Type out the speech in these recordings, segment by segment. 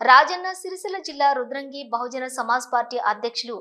రాజన్న సిరిసిల్ల జిల్లా రుద్రంగి బహుజన సమాజ్ పార్టీ అధ్యక్షులు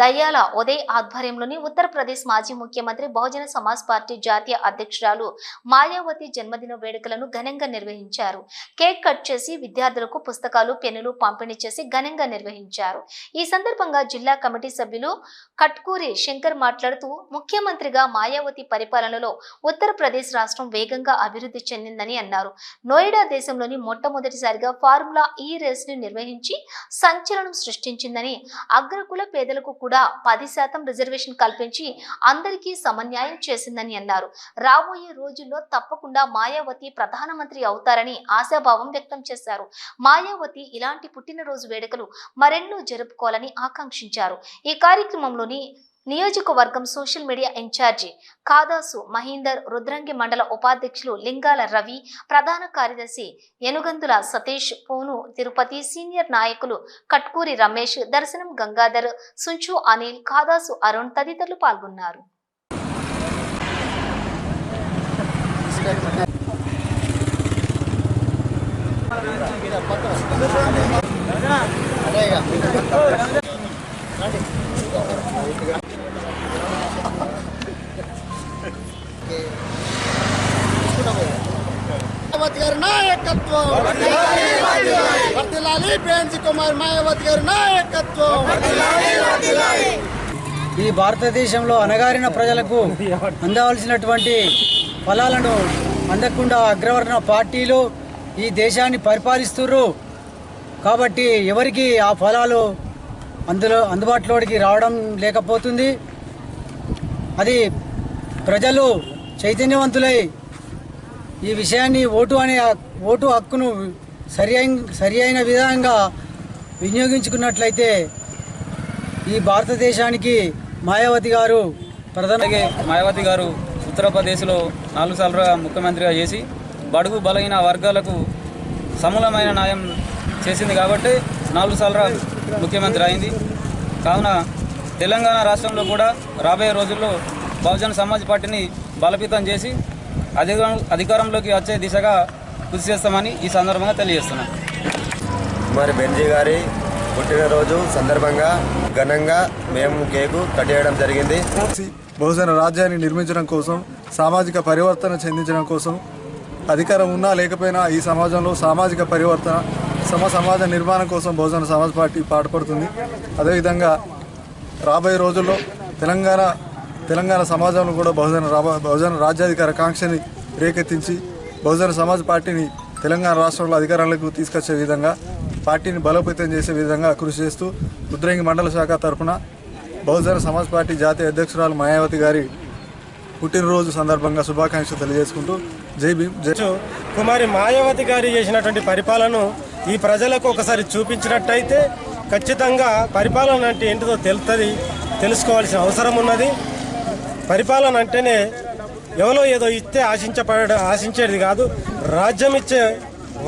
దయ్యాల ఉదయ్ ఆధ్వర్యంలోని ఉత్తరప్రదేశ్ మాజీ ముఖ్యమంత్రి బహుజన సమాజ్ పార్టీ జాతీయ అధ్యక్షురాలు మాయావతి జన్మదిన వేడుకలను ఘనంగా నిర్వహించారు. కేక్ కట్ చేసి విద్యార్థులకు పుస్తకాలు పెన్నులు పంపిణీ చేసి ఘనంగా నిర్వహించారు. ఈ సందర్భంగా జిల్లా కమిటీ సభ్యులు కట్కూరి శంకర్ మాట్లాడుతూ ముఖ్యమంత్రిగా మాయావతి పరిపాలనలో ఉత్తరప్రదేశ్ రాష్ట్రం వేగంగా అభివృద్ధి చెందిందని అన్నారు. నోయిడా దేశంలోని మొట్టమొదటిసారిగా ఫార్ములా ఈ రేస్ ని నిర్వహించి సంచలనం సృష్టించిందని అగ్రకుల పేదలకు కూడా పది శాతం రిజర్వేషన్ కల్పించి అందరికీ సమన్యాయం చేసిందని అన్నారు. రాబోయే రోజుల్లో తప్పకుండా మాయావతి ప్రధానమంత్రి అవుతారని ఆశాభావం వ్యక్తం చేశారు. మాయావతి ఇలాంటి పుట్టినరోజు వేడుకలు మరెన్నో జరుపుకోవాలని ఆకాంక్షించారు. ఈ కార్యక్రమంలోని నియోజకవర్గం social media in charge Kadasu Mahender Rudrangi మండల ఉపాధ్యక్షులు లింగాల రవి ప్రధాన కార్యదర్శి ఎనుగందుల సతీష్ పూను తిరుపతి సీనియర్ నాయకులు కట్కూరి రమేష్ దర్శనం గంగాధర్ సుంచు అనిల్ కాదాసు అరుణ్ తదితరులు పాల్గొన్నారు. మాయావతి గారి నాయకత్వం. వర్తిల్లాలి ప్రియాంశి కుమార్ మాయావతి గారి నాయకత్వం. ఈ భారతదేశంలో అణగారిన ప్రజలకు అందవలసినటువంటి ఫలాలను అందకుండా అగ్రవర్ణ పార్టీలు ఈ దేశాన్ని పరిపాలిస్తుర్రు. కాబట్టి ఎవరికి ఆ ఫలాలు అందులో అందుబాటులోకి రావడం లేకపోతుంది. అది ప్రజలు చైతన్యవంతులై ఈ విషయాన్ని ఓటు అనే ఓటు హక్కును సరి సరి అయిన విధంగా వినియోగించుకున్నట్లయితే ఈ భారతదేశానికి మాయావతి గారు ప్రధాన మాయావతి గారు ఉత్తరప్రదేశ్లో నాలుగు సార్లుగా ముఖ్యమంత్రిగా చేసి బడుగు బలహీన వర్గాలకు సమూలమైన న్యాయం చేసింది కాబట్టి నాలుగు సార్లు ముఖ్యమంత్రి అయింది. కావున తెలంగాణ రాష్ట్రంలో కూడా రాబోయే రోజుల్లో బహుజన సమాజ్ పార్టీని బలపీతం చేసి అధికారం అధికారంలోకి వచ్చే దిశగా కృషి చేస్తామని ఈ సందర్భంగా తెలియజేస్తున్నాను మరి బెంజీ గారి పుట్టినరోజు సందర్భంగా ఘనంగా మేము కేకు కట్ చేయడం జరిగింది. బహుజన రాజ్యాన్ని నిర్మించడం కోసం సామాజిక పరివర్తన చెందించడం కోసం అధికారం ఉన్నా లేకపోయినా ఈ సమాజంలో సామాజిక పరివర్తన సమ సమాజ నిర్మాణం కోసం బహుజన సమాజ్ పార్టీ పాటుపడుతుంది. అదేవిధంగా రాబోయే రోజుల్లో తెలంగాణ తెలంగాణ సమాజంలో కూడా బహుజన బహుజన రాజ్యాధికార కాంక్షని రేకెత్తించి బహుజన సమాజ్ పార్టీని తెలంగాణ రాష్ట్రంలో అధికారంలోకి తీసుకొచ్చే విధంగా పార్టీని బలోపేతం చేసే విధంగా కృషి చేస్తూ రుద్రంగి మండల శాఖ తరఫున బహుజన సమాజ్ పార్టీ జాతీయ అధ్యక్షురాలు మాయావతి గారి పుట్టినరోజు సందర్భంగా శుభాకాంక్షలు తెలియజేసుకుంటూ జై భీమ్ కుమారి మాయావతి గారు చేసినటువంటి పరిపాలన ఈ ప్రజలకు ఒకసారి చూపించినట్టయితే ఖచ్చితంగా పరిపాలన అంటే ఏంటిదో తెలుస్తుంది తెలుసుకోవాల్సిన అవసరం ఉన్నది. పరిపాలన అంటేనే ఎవరో ఏదో ఇస్తే ఆశించబడ ఆశించేది కాదు. రాజ్యం ఇచ్చే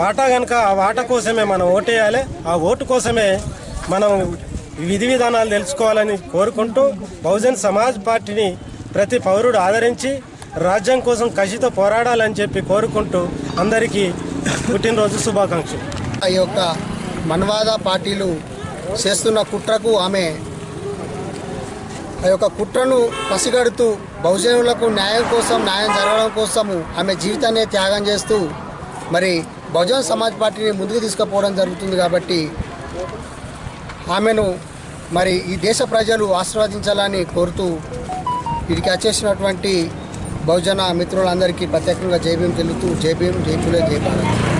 వాటా కనుక ఆ వాటా కోసమే మనం ఓటేయాలి. ఆ ఓటు కోసమే మనం విధి విధానాలు తెలుసుకోవాలని కోరుకుంటూ బహుజన్ సమాజ్ పార్టీని ప్రతి పౌరుడు ఆదరించి రాజ్యం కోసం కసితో పోరాడాలని చెప్పి కోరుకుంటూ అందరికీ పుట్టినరోజు శుభాకాంక్షలు. ఈ యొక్క మన్వాద పార్టీలు చేస్తున్న కుట్రకు ఆమె ఆ యొక్క కుట్రను పసిగడుతూ బహుజనులకు న్యాయం కోసం న్యాయం జరగడం కోసము ఆమె జీవితాన్ని త్యాగం చేస్తూ మరి బహుజన సమాజ్ పార్టీని ముందుకు తీసుకుపోవడం జరుగుతుంది కాబట్టి ఆమెను మరి ఈ దేశ ప్రజలు ఆశీర్వదించాలని కోరుతూ వీరికి వచ్చేసినటువంటి బహుజన మిత్రులందరికీ ప్రత్యేకంగా జైభీం తెలుపుతూ జై భీం జై భారత్.